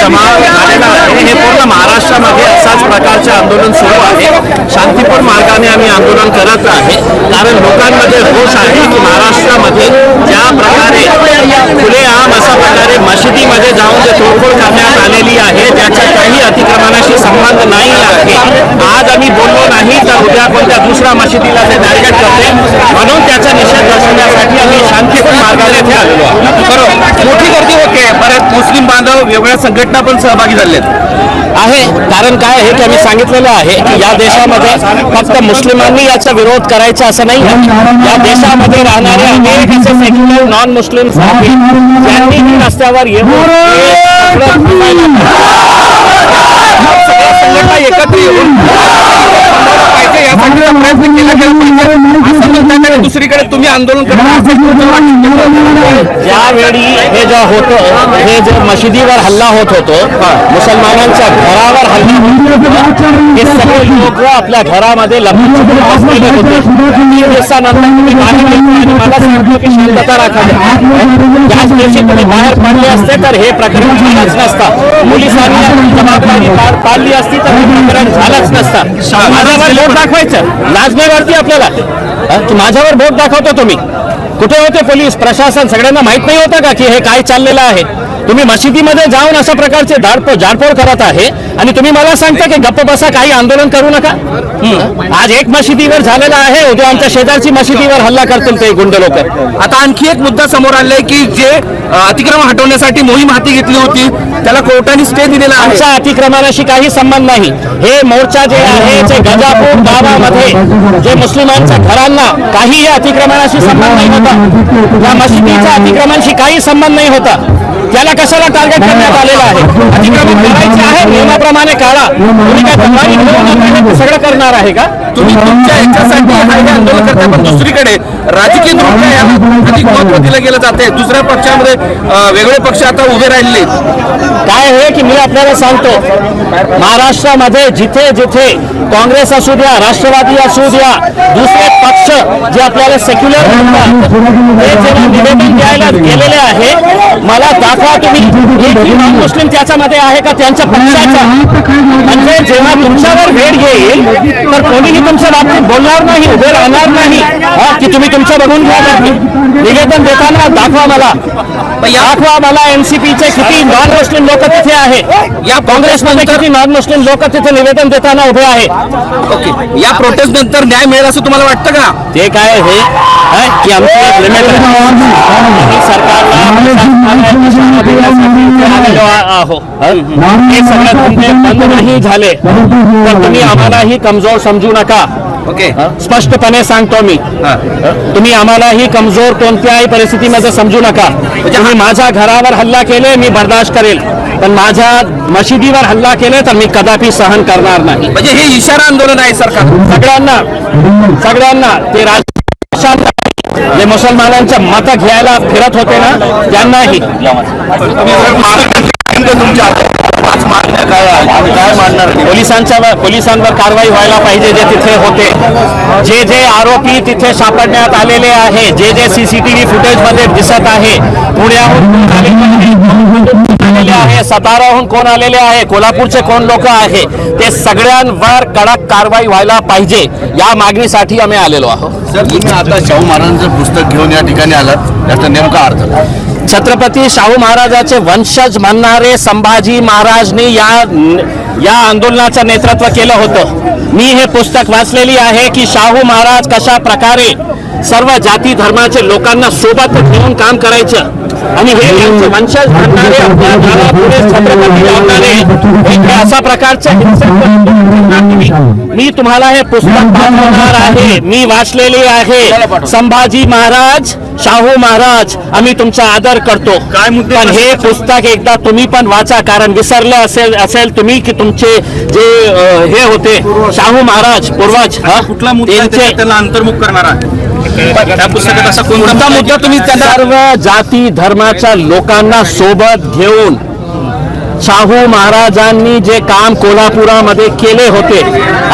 जमा झालेला आहे. हे पूर्ण महाराष्ट्रामध्ये असाच प्रकारचे आंदोलन सुरू आहे. शांतीपूर्ण मार्गाने आम्ही आंदोलन करत आहे. कारण लोकांमध्ये होश आहे की महाराष्ट्रामध्ये ज्या प्रकारे खुलेआम अशा प्रकारे मशिदीमध्ये जाऊन जे तोडफोड करण्यात आलेली आहे त्याचा काही अतिक्रमणाशी संबंध नाही आहे. आज आम्ही बोललो नाही तर उद्या कोणत्या दुसऱ्या मशिदीला ते टार्गेट करते? म्हणून त्याचा निषेध दर्शवण्यासाठी आम्ही शांतीपूर्ण मार्गाने इथे आलेलो आहोत. बरोबर. मोठी गर्दी होते. बरेच मुस्लिम बांधव वेगवेगळ्या संघटना पण सहभागी झाल्या आहे. कारण काय आहे की आम्ही सांगितलेलं आहे की या देशामध्ये फक्त मुस्लिमांनी याचा विरोध करायचा असं नाही. या देशामध्ये राहणारे अमेरिकेचे सेक्युलर नॉन मुस्लिम आहेत. ज्यांनी रस्त्यावर येऊन एकत्र येऊन पाहिजे यासाठीचा प्रयत्न केला गेला. आंदोलन ज्यावेळी हे जे होतं हे जे मशिदीवर हल्ला होत होतो मुसलमानांच्या घरावर हल्ला होत. होता, हे सगळे लोक आपल्या घरामध्ये बाहेर शांतता त्याच दिवशी तुम्ही पडले असते तर हे प्रकरण झालंच नसतं. पोलिसांनी जबाबदारी पार पाडली असती तर हे प्रकरण झालंच नसतं. माझ्यावर बोट दाखवायचं. लाज नाही वाटते आपल्याला माझ्यावर बोट दाखवतो तुम्ही? 命。कुठे होते पोलीस? प्रशासन? सगळ्यांना माहीत नाही होतं का की हे काय चाललेलं आहे? तुम्ही मशिदीमध्ये जाऊन अशा प्रकारचे झाडपो जाडपोड करत आहे आणि तुम्ही मला सांगता की गप्प बसा काही आंदोलन करू नका. आज एक मशिदीवर झालेला आहे उद्या आमच्या शेजारची मशिदीवर हल्ला करतील ते गुंड लोक. आता आणखी एक मुद्दा समोर आणलाय की जे अतिक्रमण हटवण्यासाठी मोहीम हाती घेतली होती त्याला कोर्टाने स्टे दिलेला आमच्या अतिक्रमणाशी काही संबंध नाही. हे मोर्चा जे आहे जे गजापूर गावामध्ये जे मुस्लिमांच्या घरांना काही अतिक्रमणाशी संबंध नाही या मशिदीचा अतिक्रमणाशी काही संबंध नाही होता. त्याला कशाला टार्गेट करण्यात आलेलं आहे? अतिक्रमण करायचे आहे नियमाप्रमाणे काढा. तुम्ही काय घेऊन हे सगळं करणार आहे का? तुम्ही तुमच्या याच्यासाठी हे आंदोलन करताय पण दुसरीकडे राजकीय दृष्ट्या अधिक महत्त्व दिलं गेलं जाते दुसऱ्या पक्षामध्ये वेगळे पक्ष आता उभे राहिले काय आहे की मी आपल्याला सांगतो? महाराष्ट्रामध्ये जिथे जिथे काँग्रेस असू द्या राष्ट्रवादी असू द्या दुसरे पक्ष जे आपल्याला सेक्युलर म्हणतात ते जेव्हा निवेदन द्यायला गेलेले आहे मला दाखवा तुम्ही मुस्लिम त्याच्यामध्ये आहे का? त्यांच्या पक्षाचा. म्हणजे जेव्हा तुमच्यावर वेळ येईल तर कोणीही तुमच्या बाबतीत बोलणार नाही उभे राहणार नाही की तुम्ही तुमचं बघून घ्या. निवेदन देताना दाखवा मला. दाखवा मला एनसीपीचे किती नॉन मुस्लिम लोक तिथे आहे या काँग्रेसमध्ये किती नॉन मुस्लिम लोक तिथे निवेदन देताना उभे आहे ओके. या प्रोटेस्ट नंतर न्याय मिळेल असं तुम्हाला वाटतं का? ते काय आहे हा, की आमची एक लिमिट आम्ही सरकारला हा? बंद नाही झाले. तर तुम्ही आम्हालाही कमजोर समजू नका. ओके. हा? स्पष्टपणे सांगतो मी. हा. तुम्ही आम्हालाही कमजोर कोणत्याही परिस्थितीमध्ये समजू नका. तुम्ही माझ्या घरावर हल्ला केले मी बर्दाश्त करेल. पण माझ्या मशिदीवर हल्ला केले तर मी कदापि सहन करणार नाही. म्हणजे हे इशारा आंदोलन आहे सरकार सगळ्यांना सगळ्यांना ते राज जे मुसलमानांच्या मत घ्यायला फिरत होते ना त्यांनाही. पोलिसांच्या पोलिसांवर कारवाई व्हायला पाहिजे जे तिथे होते. जे जे आरोपी तिथे सापडण्यात आलेले आहे जे जे सीसीटीव्ही फुटेजमध्ये दिसत आहे पुण्याहून साताराहून कोण आलेले आहे? कोल्हापूरचे कोण लोक आहे? ते सगळ्यांवर कडक कारवाई व्हायला पाहिजे. या मागणीसाठी आम्ही आलेलो आहोत. सर तुम्ही आता शाहू महाराजांचं पुस्तक घेऊन या ठिकाणी आलात. याचा नेमका अर्थ छत्रपती शाहू महाराजाचे वंशज म्हणणारे संभाजी महाराजनी या या आंदोलनाचं नेतृत्व केलं होतं. मी हे पुस्तक वाचलेली आहे की शाहू महाराज कशा प्रकारे सर्व जाती धर्माचे लोकांना सोबत घेऊन काम करायचं आणि हे वंशज म्हणणारे आपल्या गावापुढे छत्रपती लावणारे एक अशा प्रकारच्या हिंसक मी तुम्हाला हे पुस्तक पाठवणार आहे. मी वाचलेली आहे. संभाजी महाराज शाहू महाराज आम्ही तुमचा आदर करतो. काय मुद्दे पण हे पुस्तक एकदा तुम्ही पण वाचा कारण विसरलं असेल असेल तुम्ही की तुमचे जे हे होते शाहू महाराज पूर्वज हा? कुठला मुद्दा आहे त्यांचे त्याला अंतर्मुख करणारा त्या पुस्तकात असा कोणता मुद्दा तुम्ही सर्व जाती धर्माच्या लोकांना सोबत घेऊन शाहू महाराजांनी जे काम कोल्हापुरामध्ये केले होते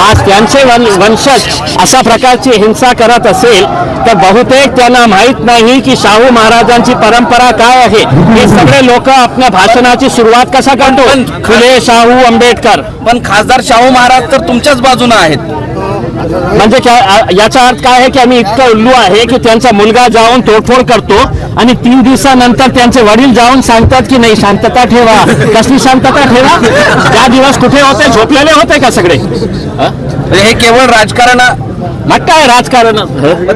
आज त्यांचे वन वंशज अशा प्रकारची हिंसा करत असेल तर बहुतेक त्यांना माहीत नाही की शाहू महाराजांची परंपरा काय आहे. हे सगळे लोक आपल्या भाषणाची सुरुवात कसा करतो? फुले शाहू आंबेडकर. पण खासदार शाहू महाराज तर तुमच्याच बाजूने आहेत. म्हणजे याचा अर्थ काय आहे की आम्ही इतकं उल्लू आहे की त्यांचा मुलगा जाऊन तोडफोड करतो आणि तीन दिवसानंतर त्यांचे वडील जाऊन सांगतात की नाही शांतता ठेवा. कसली शांतता ठेवा? त्या दिवस कुठे होते? झोपलेले होते का सगळे? हं? म्हणजे हे केवळ राजकारण मग काय राजकारण?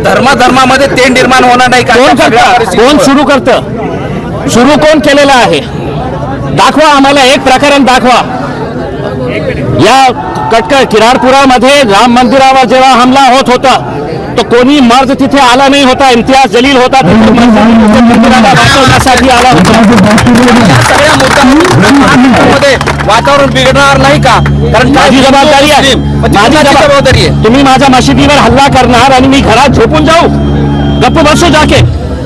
धर्माधर्मामध्ये ते निर्माण होणार नाही का? कोण? सुरू करतं? सुरू कोण केलेलं आहे? दाखवा आम्हाला एक प्रकरण दाखवा. या कटकर किरारपुरामध्ये राम मंदिरावर जेव्हा हमला होत होता तो कोणी मर्द तिथे आला नाही होता इम्तियाज जलील होता मंदिराला वाचवण्यासाठी आला होता. वातावरण बिघडणार नाही का? कारण माझी जबाबदारी आहे. माझी जबाबदारी आहे. तुम्ही माझ्या मशिदीवर हल्ला करणार आणि मी घरात झोपून जाऊ. गप्प बसू जाके.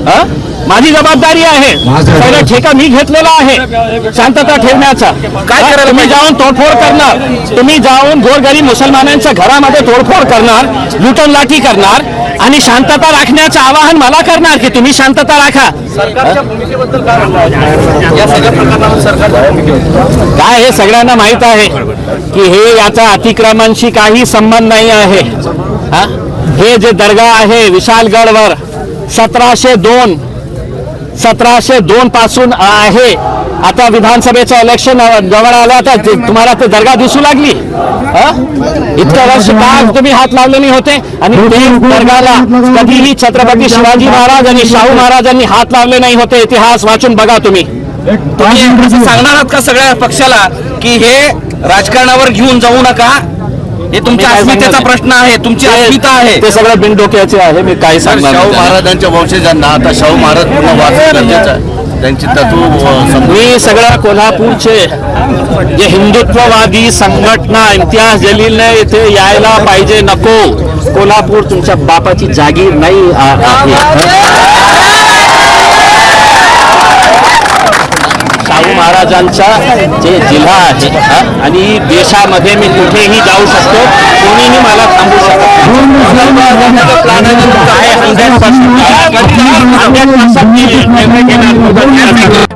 हं? माझी जबाबदारी आहे. पहिला ठेका मी घेतलेला आहे. शांतता ठेवण्याचा. काय करायला तुम्ही? जाऊन तोडफोड करणार. तुम्ही जाऊन गोरगरीब मुसलमानांच्या घरामध्ये तोडफोड करणार लुटन लाठी करणार आणि शांतता राखण्याचं आवाहन मला करणार की तुम्ही शांतता राखा. सरकारच्या भूमिकेबद्दल काय म्हणता? या सगळ्या प्रकरणावर सरकारच्या भूमिकेबद्दल? काय हे सगळ्यांना माहीत आहे की हे याचा अतिक्रमणशी काही संबंध नाही आहे. हा? हे जे दर्गा आहे विशालगडवर सतराशे दोन सतराशे दोन पासून आहे. आता विधानसभेचं इलेक्शन जवळ आलं आता तुम्हाला ते दर्गा दिसू लागली? इतक्या वर्ष का तुम्ही हात लावले नाही होते? आणि दर्गाला कधीही छत्रपती शिवाजी महाराज आणि शाहू महाराजांनी हात लावले नाही होते इतिहास वाचून बघा तुम्ही. तुम्ही सांगणार आहात का सगळ्या पक्षाला की हे राजकारणावर घेऊन जाऊ नका? हे तुमच्या अस्मितेचा? प्रश्न आहे तुमची अस्मिता आहे. ते सगळं बिनडोक्याचे आहे मी काय सांगणार शाहू. महाराजांच्या वंशजांना आता शाहू महाराज पुन्हा वाचणं गरजेचं आहे. त्यांची तत्व मी सगळ्या कोल्हापूरचे जे हिंदुत्ववादी संघटना इम्तियाज जलीलने इथे यायला पाहिजे नको. कोल्हापूर तुमच्या बापाची जागीर नाही शाहू महाराजांचा जे जिल्हा आहे आणि देशामध्ये मी कुठेही जाऊ शकतो कोणीही मला थांबू शकत काय